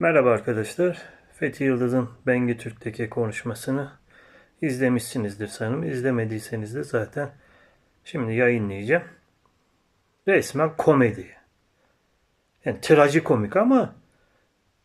Merhaba arkadaşlar. Fethi Yıldız'ın Bengi Türk'teki konuşmasını izlemişsinizdir sanırım. İzlemediyseniz de zaten şimdi yayınlayacağım. Resmen komedi. Yani trajikomik ama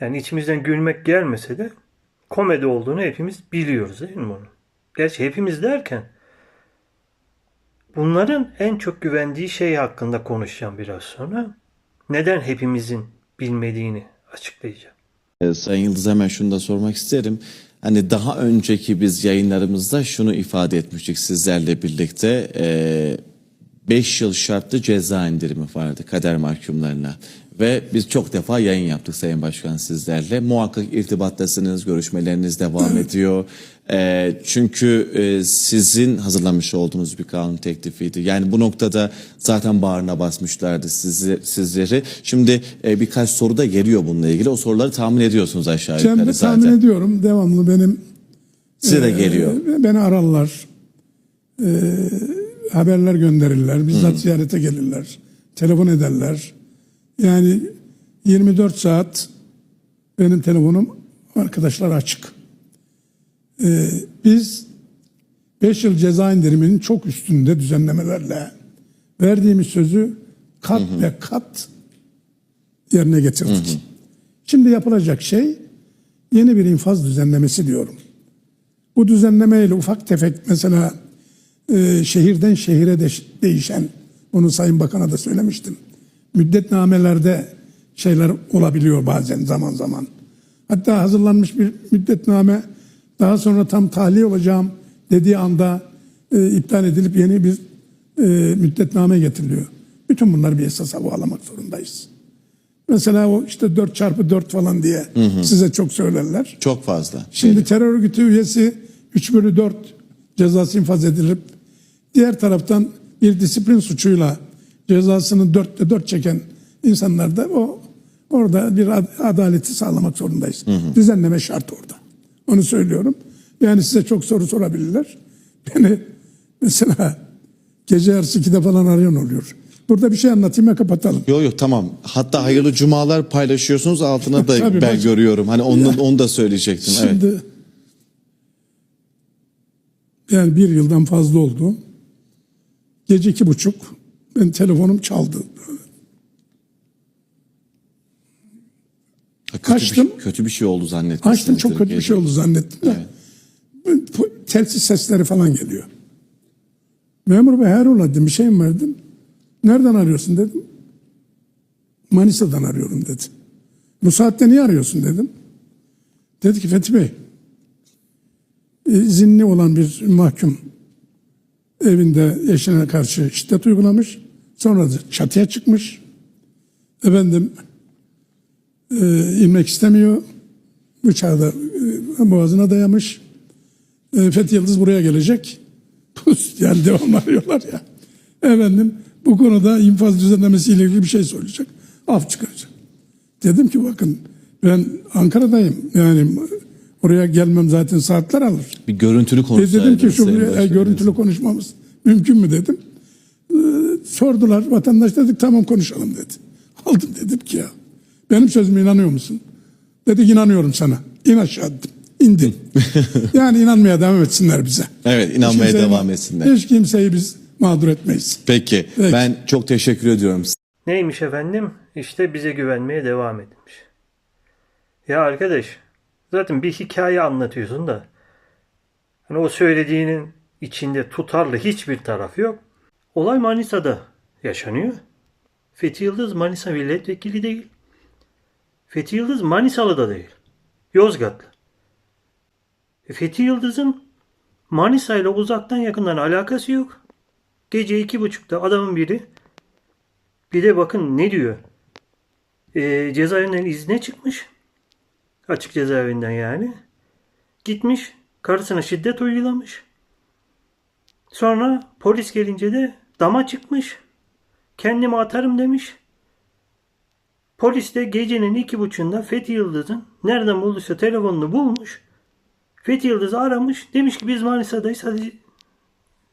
yani içimizden gülmek gelmese de komedi olduğunu hepimiz biliyoruz değil mi bunu? Gerçi hepimiz derken bunların en çok güvendiği şey hakkında konuşacağım biraz sonra. Neden hepimizin bilmediğini açıklayacağım. Ee, Sayın Yıldız hemen şunu da sormak isterim. Hani daha önceki biz yayınlarımızda şunu ifade etmiştik sizlerle birlikte. 5 yıl şartlı ceza indirimi vardı kader mahkumlarına. Ve biz çok defa yayın yaptık Sayın Başkan sizlerle. Muhakkak irtibattasınız, görüşmeleriniz devam ediyor. Ee, çünkü e, sizin hazırlamış olduğunuz bir kanun teklifiydi. Yani bu noktada zaten bağrına basmışlardı sizi, sizleri. Şimdi e, birkaç soru da geliyor bununla ilgili. O soruları tahmin ediyorsunuz aşağı yukarı de zaten. tahmin ediyorum. Devamlı benim Size de e, geliyor. beni ararlar. E, haberler gönderirler. Bizzat ziyarete gelirler. Telefon ederler. Yani 24 saat benim telefonum arkadaşlar açık. E, biz 5 yıl ceza indiriminin çok üstünde düzenlemelerle verdiğimiz sözü kat ve kat yerine getirdik. Şimdi yapılacak şey yeni bir infaz düzenlemesi diyorum. Bu düzenlemeyle ufak tefek mesela e, şehirden şehire de değişen, bunu Sayın Bakan'a da söylemiştim. Müddetnamelerde şeyler olabiliyor bazen zaman zaman. Hatta hazırlanmış bir müddetname daha sonra tam tahliye olacağım dediği anda e, iptal edilip yeni bir e, müddetname getiriliyor. Bütün bunları bir esasa bağlamak zorundayız. Mesela o işte 4 çarpı 4 falan diye size çok söylerler. Çok fazla. Şimdi terör örgütü üyesi 3 bölü 4 cezası infaz edilip diğer taraftan bir disiplin suçuyla cezasını 4'te 4 çeken insanlar da o orada bir ad- adaleti sağlamak zorundayız. Düzenleme şart orada. Onu söylüyorum. Yani size çok soru sorabilirler. Beni mesela gece yarısı 2'de falan arayan oluyor. Burada bir şey anlatayım ve kapatalım. Yok yok tamam. Hatta hayırlı cumalar paylaşıyorsunuz altına da Tabii, ben bak- görüyorum. Hani onu, onu da söyleyecektim. Evet. Şimdi yani bir yıldan fazla oldu. Gece iki buçuk ben telefonum çaldı. Ha, Kötü Açtım. Bir, kötü bir şey oldu zannetmişsinizdir. Açtım çok kötü bir şey oldu zannettim de. Bu Telsiz sesleri falan geliyor. Memur bey hayrola dedim bir şey mi var dedim. Nereden arıyorsun dedim. Manisa'dan arıyorum dedi. Bu saatte niye arıyorsun dedim. Dedi ki Fethi Bey izinli olan bir mahkum evinde eşine karşı şiddet uygulamış. Sonra da çatıya çıkmış. Efendim e, inmek istemiyor. Bıçağı da e, boğazına dayamış. E, Fethi Yıldız buraya gelecek. yani devam arıyorlar ya. Efendim bu konuda infaz düzenlemesiyle ilgili bir şey söyleyecek. Af çıkaracak. Dedim ki bakın ben Ankara'dayım. Yani oraya gelmem zaten saatler alır. Bir görüntülü E konuşsaydınız. dedim ki şu e, görüntülü konuşmamız mümkün mü dedim. E, sordular vatandaş dedik tamam konuşalım dedi. Aldım dedim ki ya benim sözüme inanıyor musun? Dedik inanıyorum sana. İn aşağı dedim. İndin. yani inanmaya devam etsinler bize. Evet inanmaya Hiç kimseyi- devam etsinler. Hiç kimseyi biz mağdur etmeyiz. Peki, Peki. ben çok teşekkür ediyorum. Neymiş efendim? İşte bize güvenmeye devam edilmiş. Ya arkadaş zaten bir hikaye anlatıyorsun da hani o söylediğinin içinde tutarlı hiçbir taraf yok. Olay Manisa'da yaşanıyor. Fethi Yıldız Manisa milletvekili değil. Fethi Yıldız Manisalı da değil. Yozgatlı. E, Fethi Yıldız'ın Manisa ile uzaktan yakından alakası yok. Gece iki buçukta adamın biri bir de bakın ne diyor. Ee, cezaevinden izne çıkmış. Açık cezaevinden yani. Gitmiş. Karısına şiddet uygulamış. Sonra polis gelince de dama çıkmış. Kendimi atarım demiş. Polis de gecenin iki buçuğunda Fethi Yıldız'ın nereden bulduysa telefonunu bulmuş. Fethi Yıldız'ı aramış. Demiş ki biz Manisa'dayız hadi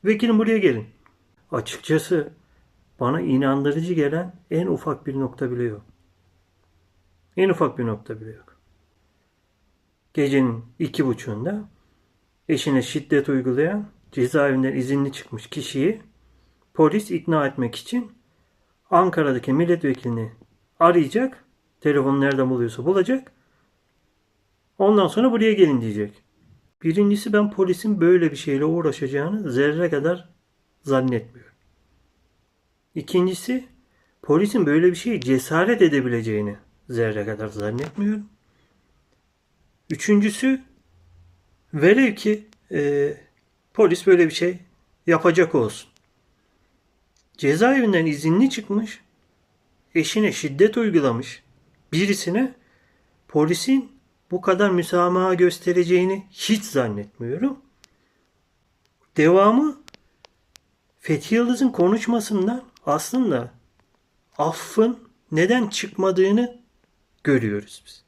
vekilim buraya gelin. Açıkçası bana inandırıcı gelen en ufak bir nokta bile yok. En ufak bir nokta bile yok. gecenin iki buçuğunda eşine şiddet uygulayan cezaevinden izinli çıkmış kişiyi polis ikna etmek için Ankara'daki milletvekilini arayacak. Telefonu nereden buluyorsa bulacak. Ondan sonra buraya gelin diyecek. Birincisi ben polisin böyle bir şeyle uğraşacağını zerre kadar zannetmiyorum. İkincisi polisin böyle bir şeye cesaret edebileceğini zerre kadar zannetmiyorum. Üçüncüsü velev ki e, polis böyle bir şey yapacak olsun. Cezaevinden izinli çıkmış, eşine şiddet uygulamış birisine polisin bu kadar müsamaha göstereceğini hiç zannetmiyorum. Devamı Fethi Yıldız'ın konuşmasından aslında affın neden çıkmadığını görüyoruz biz.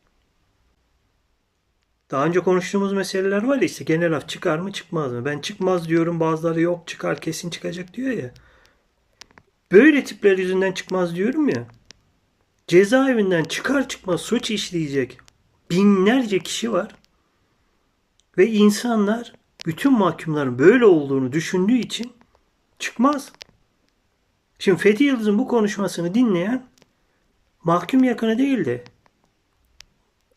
Daha önce konuştuğumuz meseleler var ya işte genel af çıkar mı çıkmaz mı? Ben çıkmaz diyorum bazıları yok çıkar kesin çıkacak diyor ya. Böyle tipler yüzünden çıkmaz diyorum ya. Cezaevinden çıkar çıkmaz suç işleyecek binlerce kişi var. Ve insanlar bütün mahkumların böyle olduğunu düşündüğü için çıkmaz. Şimdi Fethi Yıldız'ın bu konuşmasını dinleyen mahkum yakını değil de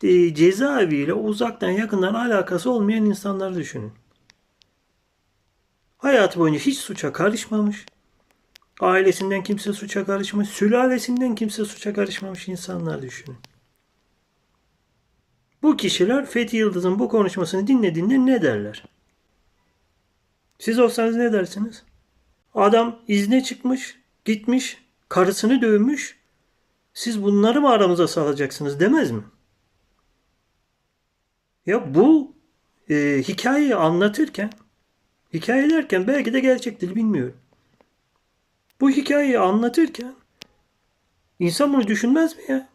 e, cezaeviyle uzaktan yakından alakası olmayan insanları düşünün. Hayatı boyunca hiç suça karışmamış. Ailesinden kimse suça karışmamış. Sülalesinden kimse suça karışmamış insanlar düşünün. Bu kişiler Fethi Yıldız'ın bu konuşmasını dinlediğinde ne derler? Siz olsanız ne dersiniz? Adam izne çıkmış, gitmiş, karısını dövmüş. Siz bunları mı aramıza salacaksınız demez mi? Ya bu e, hikayeyi anlatırken, hikaye derken belki de gerçektir bilmiyorum. Bu hikayeyi anlatırken insan bunu düşünmez mi ya?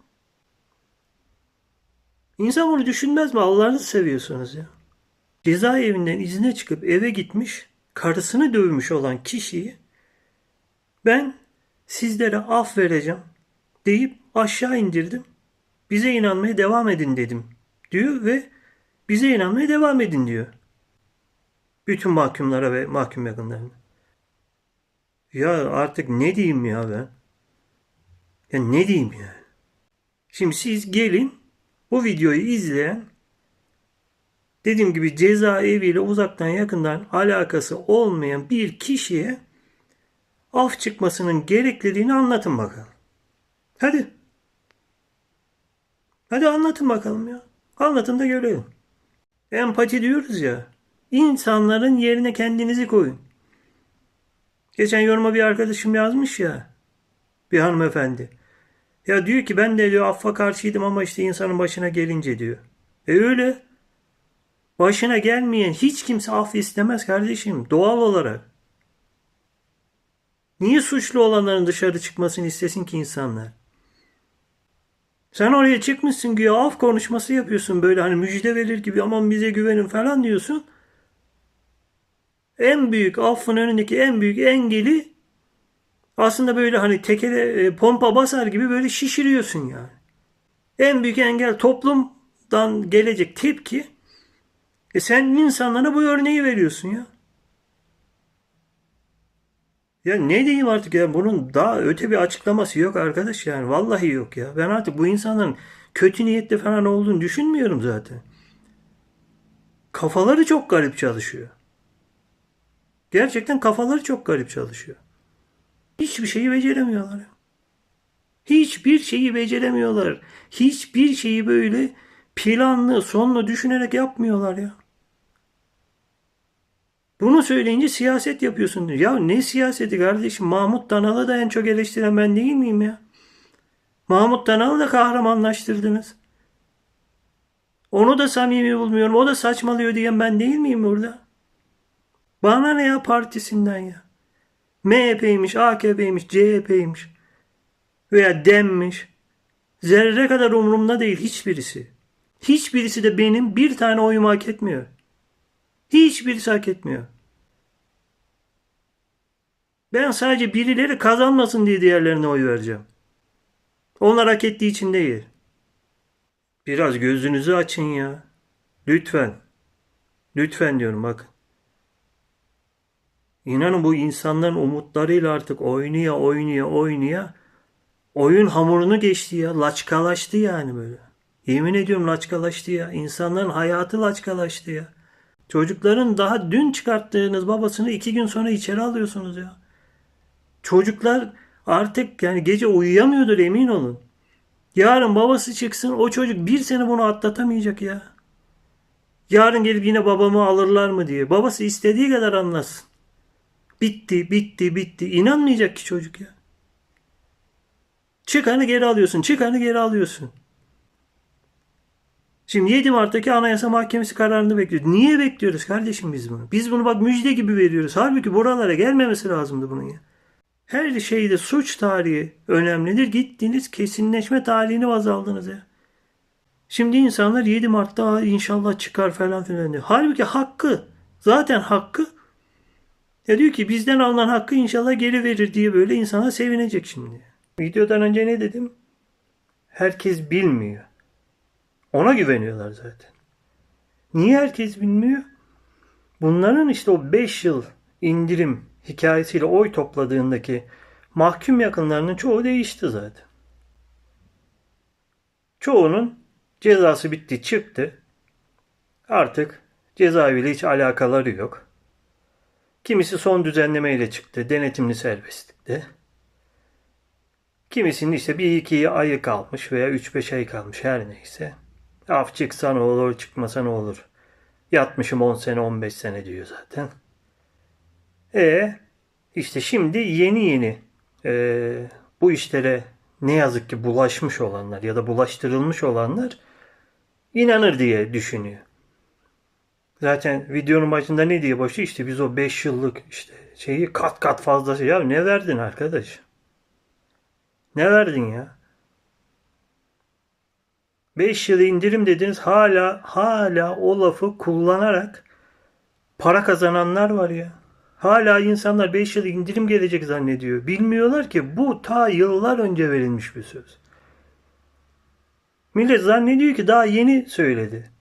İnsan bunu düşünmez mi? Allah'ını seviyorsunuz ya. Cezaevinden izne çıkıp eve gitmiş, karısını dövmüş olan kişiyi ben sizlere af vereceğim deyip aşağı indirdim. Bize inanmaya devam edin dedim diyor ve bize inanmaya devam edin diyor. Bütün mahkumlara ve mahkum yakınlarına. Ya artık ne diyeyim ya ben? Ya ne diyeyim ya? Şimdi siz gelin bu videoyu izleyen dediğim gibi cezaeviyle uzaktan yakından alakası olmayan bir kişiye af çıkmasının gerekliliğini anlatın bakalım. Hadi. Hadi anlatın bakalım ya. Anlatın da görelim. Empati diyoruz ya. İnsanların yerine kendinizi koyun. Geçen yoruma bir arkadaşım yazmış ya. Bir hanımefendi. Ya diyor ki ben de diyor affa karşıydım ama işte insanın başına gelince diyor. E öyle. Başına gelmeyen hiç kimse af istemez kardeşim. Doğal olarak. Niye suçlu olanların dışarı çıkmasını istesin ki insanlar? Sen oraya çıkmışsın güya af konuşması yapıyorsun böyle hani müjde verir gibi aman bize güvenin falan diyorsun. En büyük affın önündeki en büyük engeli aslında böyle hani tekele e, pompa basar gibi böyle şişiriyorsun yani. En büyük engel toplumdan gelecek tepki. E sen insanlara bu örneği veriyorsun ya. Ya ne diyeyim artık ya bunun daha öte bir açıklaması yok arkadaş yani vallahi yok ya. Ben artık bu insanların kötü niyetli falan olduğunu düşünmüyorum zaten. Kafaları çok garip çalışıyor. Gerçekten kafaları çok garip çalışıyor. Hiçbir şeyi beceremiyorlar. Hiçbir şeyi beceremiyorlar. Hiçbir şeyi böyle planlı, sonlu düşünerek yapmıyorlar ya. Bunu söyleyince siyaset yapıyorsun diyor. Ya ne siyaseti kardeşim? Mahmut Danal'ı da en çok eleştiren ben değil miyim ya? Mahmut Danal'ı da kahramanlaştırdınız. Onu da samimi bulmuyorum. O da saçmalıyor diyen ben değil miyim burada? Bana ne ya partisinden ya? MHP'ymiş, AKP'ymiş, CHP'ymiş veya DEM'miş. Zerre kadar umurumda değil hiçbirisi. Hiçbirisi de benim bir tane oyumu hak etmiyor. Hiçbirisi hak etmiyor. Ben sadece birileri kazanmasın diye diğerlerine oy vereceğim. Onlar hak ettiği için değil. Biraz gözünüzü açın ya. Lütfen. Lütfen diyorum bakın. İnanın bu insanların umutlarıyla artık oynaya oynaya oynaya oyun hamurunu geçti ya. Laçkalaştı yani böyle. Yemin ediyorum laçkalaştı ya. İnsanların hayatı laçkalaştı ya. Çocukların daha dün çıkarttığınız babasını iki gün sonra içeri alıyorsunuz ya. Çocuklar artık yani gece uyuyamıyordur emin olun. Yarın babası çıksın o çocuk bir sene bunu atlatamayacak ya. Yarın gelip yine babamı alırlar mı diye. Babası istediği kadar anlasın. Bitti, bitti, bitti. İnanmayacak ki çocuk ya. Çıkanı geri alıyorsun, çıkanı geri alıyorsun. Şimdi 7 Mart'taki Anayasa Mahkemesi kararını bekliyoruz. Niye bekliyoruz kardeşim biz bunu? Biz bunu bak müjde gibi veriyoruz. Halbuki buralara gelmemesi lazımdı bunun ya. Her şeyde suç tarihi önemlidir. Gittiniz kesinleşme tarihini baz aldınız ya. Şimdi insanlar 7 Mart'ta inşallah çıkar falan filan diyor. Halbuki hakkı. Zaten hakkı. Ya diyor ki bizden alınan hakkı inşallah geri verir diye böyle insana sevinecek şimdi. Videodan önce ne dedim? Herkes bilmiyor. Ona güveniyorlar zaten. Niye herkes bilmiyor? Bunların işte o 5 yıl indirim hikayesiyle oy topladığındaki mahkum yakınlarının çoğu değişti zaten. Çoğunun cezası bitti çıktı. Artık cezaeviyle hiç alakaları yok. Kimisi son düzenlemeyle çıktı. Denetimli serbestlikte. Kimisinin işte bir iki ayı kalmış veya üç beş ay kalmış her neyse. Af çıksa ne olur çıkmasa ne olur. Yatmışım 10 sene 15 sene diyor zaten. E işte şimdi yeni yeni e, bu işlere ne yazık ki bulaşmış olanlar ya da bulaştırılmış olanlar inanır diye düşünüyor. Zaten videonun başında ne diye başlıyor? İşte biz o 5 yıllık işte şeyi kat kat fazlası. Ya ne verdin arkadaş? Ne verdin ya? 5 yıl indirim dediniz hala hala o lafı kullanarak para kazananlar var ya. Hala insanlar 5 yıl indirim gelecek zannediyor. Bilmiyorlar ki bu ta yıllar önce verilmiş bir söz. Millet zannediyor ki daha yeni söyledi.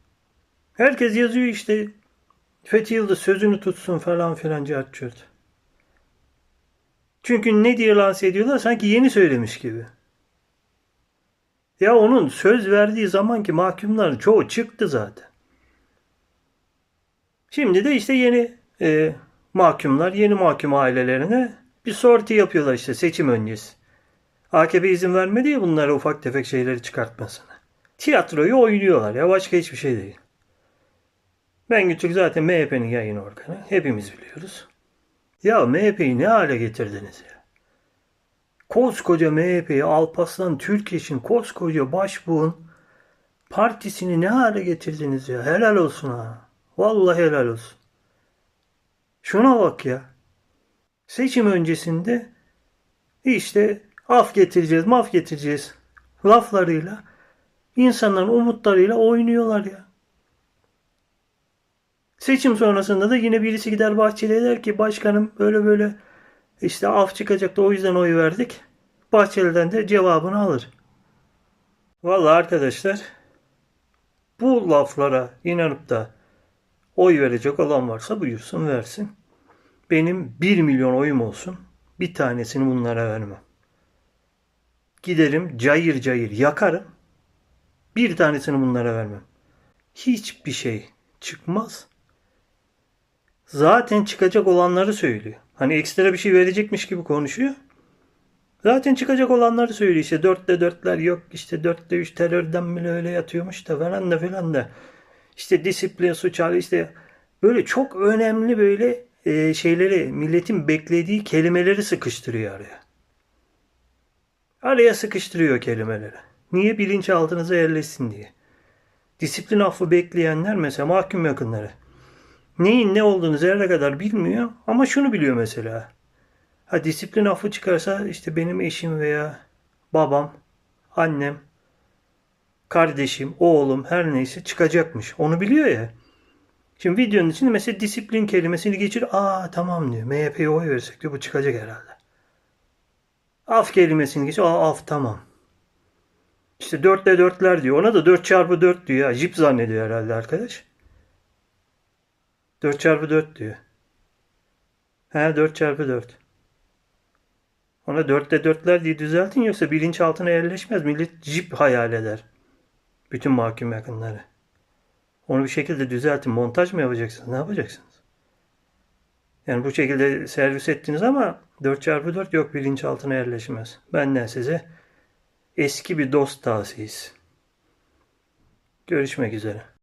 Herkes yazıyor işte Fethi Yıldız sözünü tutsun falan filan cart. Çünkü ne diye lanse ediyorlar sanki yeni söylemiş gibi. Ya onun söz verdiği zamanki mahkumların çoğu çıktı zaten. Şimdi de işte yeni e, mahkumlar, yeni mahkum ailelerine bir sorti yapıyorlar işte seçim öncesi. AKP izin vermedi ya bunlara ufak tefek şeyleri çıkartmasına. Tiyatroyu oynuyorlar ya başka hiçbir şey değil. Ben Gütürk zaten MHP'nin yayın organı. Hepimiz biliyoruz. Ya MHP'yi ne hale getirdiniz ya? Koskoca MHP'yi Alparslan Türkeş'in koskoca başbuğun partisini ne hale getirdiniz ya? Helal olsun ha. Vallahi helal olsun. Şuna bak ya. Seçim öncesinde işte af getireceğiz, maf getireceğiz laflarıyla insanların umutlarıyla oynuyorlar ya. Seçim sonrasında da yine birisi gider Bahçeli'ye der ki başkanım böyle böyle işte af çıkacaktı o yüzden oy verdik. Bahçeli'den de cevabını alır. Vallahi arkadaşlar bu laflara inanıp da oy verecek olan varsa buyursun versin. Benim 1 milyon oyum olsun. Bir tanesini bunlara vermem. Giderim cayır cayır yakarım. Bir tanesini bunlara vermem. Hiçbir şey çıkmaz. Zaten çıkacak olanları söylüyor. Hani ekstra bir şey verecekmiş gibi konuşuyor. Zaten çıkacak olanları söylüyor. İşte dörtte dörtler yok. İşte dörtte üç terörden bile öyle yatıyormuş da falan da filan da. İşte disiplin suç hali işte böyle çok önemli böyle e, şeyleri milletin beklediği kelimeleri sıkıştırıyor araya. Araya sıkıştırıyor kelimeleri. Niye bilinçaltınıza yerleşsin diye. Disiplin affı bekleyenler mesela mahkum yakınları. Neyin ne olduğunu zerre kadar bilmiyor ama şunu biliyor mesela. Ha disiplin affı çıkarsa işte benim eşim veya babam, annem, kardeşim, oğlum her neyse çıkacakmış. Onu biliyor ya. Şimdi videonun içinde mesela disiplin kelimesini geçir. Aa tamam diyor. MHP'ye oy versek diyor bu çıkacak herhalde. Af kelimesini geçir. Aa af tamam. İşte dörtte dörtler diyor. Ona da dört çarpı dört diyor. Ya, jip zannediyor herhalde arkadaş. 4 çarpı 4 diyor. He 4 çarpı 4. Ona 4'te 4'ler diye düzeltin yoksa bilinçaltına yerleşmez. Millet jip hayal eder. Bütün mahkum yakınları. Onu bir şekilde düzeltin. Montaj mı yapacaksınız? Ne yapacaksınız? Yani bu şekilde servis ettiniz ama 4 çarpı 4 yok bilinçaltına yerleşmez. Benden size eski bir dost tavsiyesi. Görüşmek üzere.